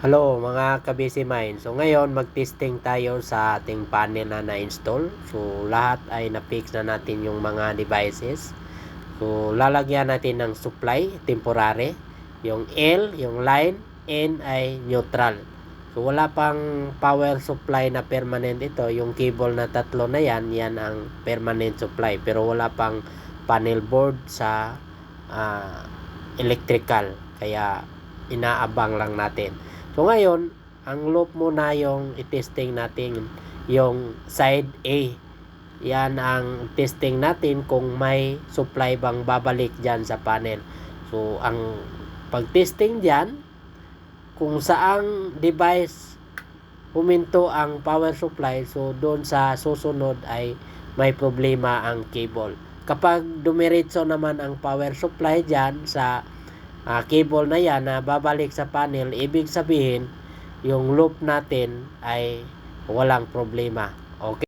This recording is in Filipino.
Hello mga kabisi mine. So ngayon mag-testing tayo sa ating panel na na-install. So lahat ay na-fix na natin yung mga devices. So lalagyan natin ng supply temporary. Yung L, yung line, N ay neutral. So wala pang power supply na permanent ito. Yung cable na tatlo na yan, yan ang permanent supply. Pero wala pang panel board sa ah, electrical. Kaya inaabang lang natin. So ngayon, ang loop muna yung i-testing natin yung side A. Yan ang testing natin kung may supply bang babalik dyan sa panel. So ang pag-testing dyan, kung saang device huminto ang power supply, so doon sa susunod ay may problema ang cable. Kapag dumiretso naman ang power supply dyan sa ah, cable na yan na babalik sa panel, ibig sabihin, yung loop natin ay walang problema. Okay?